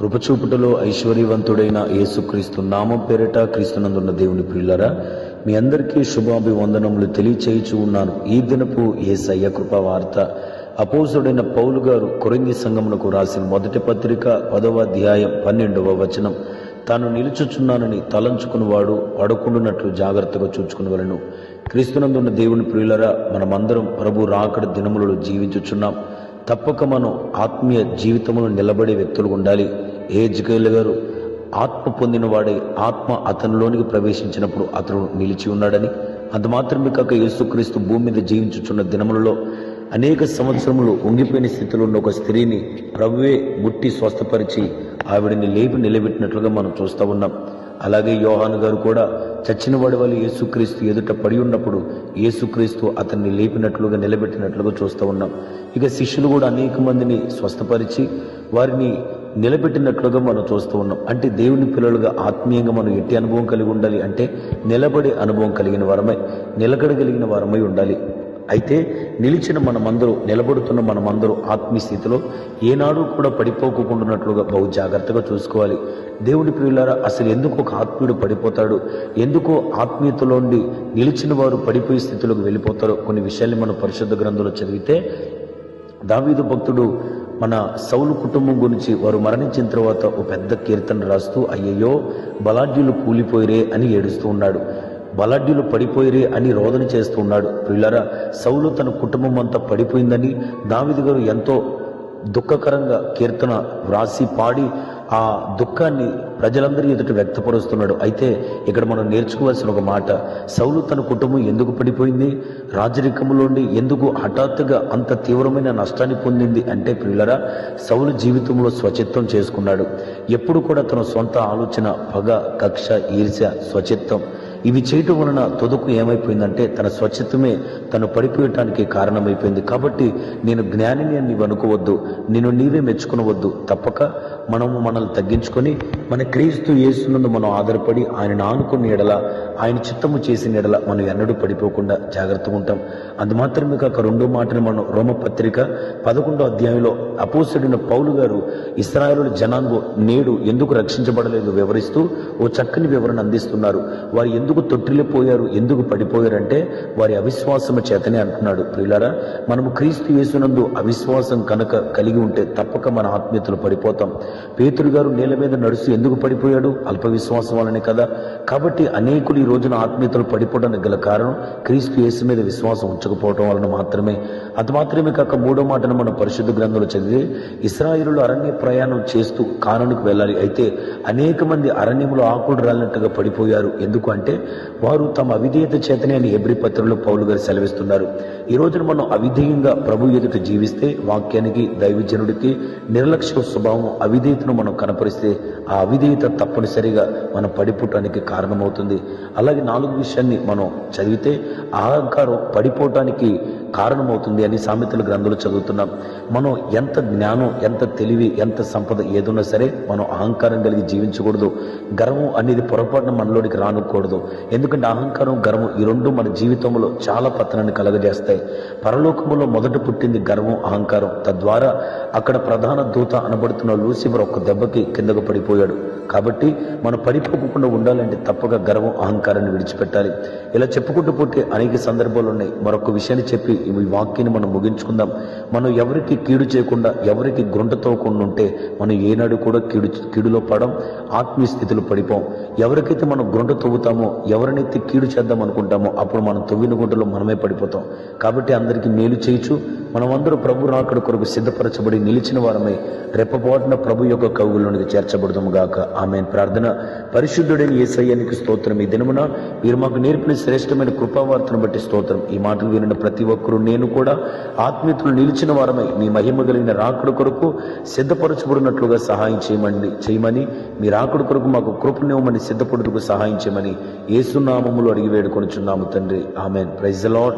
కృపచూపుటలో ఐశ్వర్యవంతుడైన యేసుక్రీస్తు నామం పేరిట క్రీస్తునందున్న దేవుని ప్రియులరా మీ అందరికీ శుభాభివందనములు తెలియచేయచూ ఉన్నాను. ఈ దినపు ఏసయ్య కృపా వార్త అపోసుడైన పౌలు గారు కొరింగి సంఘమునకు రాసిన మొదటి పత్రిక పదవ అధ్యాయం పన్నెండవ వచనం. తాను నిలుచుచున్నానని తలంచుకునివాడు పడుకుండునట్లు జాగ్రత్తగా చూచుకునివలను. క్రీస్తునందున్న దేవుని ప్రియులరా మనమందరం ప్రభు రాకడ దినములలో జీవించుచున్నాం. తప్పక మనం ఆత్మీయ జీవితంలో నిలబడే వ్యక్తులు ఉండాలి. ఏజ్కేల్ గారు ఆత్మ పొందిన వాడే ఆత్మ అతనిలోనికి ప్రవేశించినప్పుడు అతను నిలిచి ఉన్నాడని అంత మాత్రమే కాక యేసుక్రీస్తు భూమి మీద జీవించుచున్న దినములలో అనేక సంవత్సరములు ఉంగిపోయిన స్థితిలో ఉన్న ఒక స్త్రీని ప్రభువే ముట్టి స్వస్థపరిచి ఆవిడని లేపి నిలబెట్టినట్లుగా మనం చూస్తూ ఉన్నాం. అలాగే యోహాను గారు కూడా చచ్చిన వాడి వాళ్ళు యేసుక్రీస్తు ఎదుట పడి ఉన్నప్పుడు యేసుక్రీస్తు అతన్ని లేపినట్లుగా నిలబెట్టినట్లుగా చూస్తూ ఉన్నాం. ఇక శిష్యులు కూడా అనేక మందిని స్వస్థపరిచి వారిని నిలబెట్టినట్లుగా మనం చూస్తూ ఉన్నాం. అంటే దేవుని పిల్లలుగా ఆత్మీయంగా మనం ఎట్టి అనుభవం కలిగి ఉండాలి? అంటే నిలబడే అనుభవం కలిగిన వారమై నిలకడగలిగిన వారమై ఉండాలి. అయితే నిలిచిన మనమందరూ నిలబడుతున్న మనమందరూ ఆత్మీయ స్థితిలో ఏనాడు కూడా పడిపోకుండాన్నట్లుగా బహు జాగ్రత్తగా చూసుకోవాలి. దేవుడి ప్రియులారా అసలు ఎందుకు ఒక ఆత్మీయుడు పడిపోతాడు? ఎందుకో ఆత్మీయతలోండి నిలిచిన వారు పడిపోయే స్థితిలోకి వెళ్ళిపోతారో కొన్ని విషయాల్ని మనం పరిశుద్ధ గ్రంథంలో చదివితే దావీదు భక్తుడు మన సౌలు కుటుంబం గురించి వారు మరణించిన తర్వాత ఒక పెద్ద కీర్తన రాస్తూ అయ్యయ్యో బలాఢ్యులు కూలిపోయిరే అని ఏడుస్తూ ఉన్నాడు. బలాఢ్యులు పడిపోయిరే అని రోదన చేస్తూ ఉన్నాడు. పిల్లరా సౌలు తన కుటుంబం అంతా పడిపోయిందని దావిది గారు ఎంతో దుఃఖకరంగా కీర్తన వ్రాసి పాడి ఆ దుఃఖాన్ని ప్రజలందరి ఎదుట వ్యక్తపరుస్తున్నాడు. అయితే ఇక్కడ మనం నేర్చుకోవాల్సిన ఒక మాట సౌలు తన కుటుంబం ఎందుకు పడిపోయింది? రాజరికంలోండి ఎందుకు హఠాత్తుగా అంత తీవ్రమైన నష్టాన్ని పొందింది? అంటే పిల్లరా సౌలు జీవితంలో స్వచిత్తం చేసుకున్నాడు. ఎప్పుడు కూడా తన సొంత ఆలోచన పగ కక్ష ఈర్ష్య స్వచిత్తం ఇవి చేయటం వలన తొదుకు ఏమైపోయిందంటే తన స్వచ్ఛతమే తను పడిపోయటానికి కారణమైపోయింది. కాబట్టి నేను జ్ఞానిని అని నీవు అనుకోవద్దు. నేను నీవే మెచ్చుకునవద్దు. తప్పక మనము మనల్ని తగ్గించుకొని మన క్రీస్తు యేసునందు మనం ఆధారపడి ఆయన ఆనుకుని ఎడల ఆయన చిత్తము చేసిన ఎడల మనం ఎన్నడూ పడిపోకుండా జాగ్రత్తగా ఉంటాం. అందు మాత్రమే కాక రెండో మాటని మనం రోమపత్రిక పదకొండో అధ్యాయంలో అపోసడిన పౌలు గారు ఇస్రాయలు జనాంగం నేడు ఎందుకు రక్షించబడలేదు వివరిస్తూ ఓ చక్కని వివరణ అందిస్తున్నారు. వారు ఎందుకు తొట్టిల్లిపోయారు? ఎందుకు పడిపోయారంటే వారి అవిశ్వాసము చేతనే అంటున్నాడు. ప్రియులారా మనము క్రీస్తు యేసునందు అవిశ్వాసం కనుక కలిగి ఉంటే తప్పక మన ఆత్మీయతలు పడిపోతాం. పేతురు గారు నేల మీద నడుస్తూ ఎందుకు పడిపోయాడు? అల్ప విశ్వాసం వలనే కదా. కాబట్టి అనేకులు ఈ రోజున ఆత్మీయతలు పడిపోవడానికి గల కారణం క్రీస్తు యేసు మీద విశ్వాసం ఉంచకపోవడం వలన మాత్రమే. అది మాత్రమే కాక మూడో మాటను మన పరిశుద్ధ గ్రంథంలో చదివి ఇస్రాయిలు అరణ్య ప్రయాణం చేస్తూ కానునికి వెళ్ళాలి. అయితే అనేక మంది అరణ్యంలో ఆకుడు రాలినట్టుగా పడిపోయారు. ఎందుకు అంటే వారు తమ అవిధేయత చేతనే అని ఎబ్రి పత్రంలో పౌలు గారు సెలవిస్తున్నారు. ఈ రోజున మనం అవిధేయంగా ప్రభు ఎదుట జీవిస్తే వాక్యానికి దైవజనుడికి నిర్లక్ష్య స్వభావం అవిధేయతను మనం కనపరిస్తే ఆ అవిధేయత తప్పనిసరిగా మనం పడిపోవటానికి కారణమవుతుంది. అలాగే నాలుగు విషయాన్ని మనం చదివితే అహంకారం పడిపోవటానికి కారణమవుతుంది అని సామెతల గ్రంథాలు చదువుతున్నాం. మనం ఎంత జ్ఞానం ఎంత తెలివి ఎంత సంపద ఏదున్నా సరే మనం అహంకారం కలిగి జీవించకూడదు. గర్వం అనేది పొరపాటున మనలోనికి రానుకూడదు. ఎందుకంటే అహంకారం గర్వం ఈ రెండు మన జీవితంలో చాలా పతనాన్ని కలగజేస్తాయి. పరలోకంలో మొదట పుట్టింది గర్వం అహంకారం. తద్వారా అక్కడ ప్రధాన దూత అనబడుతున్న లూసిఫర్ ఒక్క దెబ్బకి కిందకు పడిపోయాడు. కాబట్టి మనం పడిపోకుండా ఉండాలంటే తప్పక గర్వం అహంకారాన్ని విడిచిపెట్టాలి. ఇలా చెప్పుకుంటూ పుట్టే అనేక సందర్భాలు ఉన్నాయి. మరొక విషయాన్ని చెప్పి ఈ వాక్యాన్ని మనం ముగించుకుందాం. మనం ఎవరికి కీడు చేయకుండా ఎవరికి గుంటతోకుండా ఉంటే మనం ఏనాడు కూడా కీడు కీడులో పడం ఆత్మీయ స్థితిలో పడిపోం ఎవరికైతే మనం గుంట తవ్వుతామో ఎవరినైతే కీడు చేద్దాం అనుకుంటామో అప్పుడు మనం తవ్విన గుంటలో మనమే పడిపోతాం. కాబట్టి అందరికీ మేలు చేయొచ్చు మనమందరూ ప్రభు రాకడ కొరకు సిద్ధపరచబడి నిలిచిన వారమై రెప్పబోటున ప్రభు యొక్క కవుగులోనికి చేర్చబడదాము గాక. ఆమె ప్రార్థన. పరిశుద్ధుడైన ఏసయ్యానికి స్తోత్రం ఈ దినమున. మీరు మాకు నేర్పిన శ్రేష్టమైన కృపావార్తను బట్టి స్తోత్రం. ఈ మాటలు వినిన ప్రతి ఒక్కరు నేను కూడా ఆత్మీయతలు నిలిచిన వారమై మీ మహిమ కలిగిన రాకుడు కొరకు సిద్ధపరచబడినట్లుగా సహాయం చేయమని చేయమని మీ రాకుడు కొరకు మాకు కృపనివ్వమని సిద్ధపడుటకు సహాయం చేయమని ఏసునామములు అడిగి వేడుకొనుచున్నాము తండ్రి. ఆమెన్. Praise lord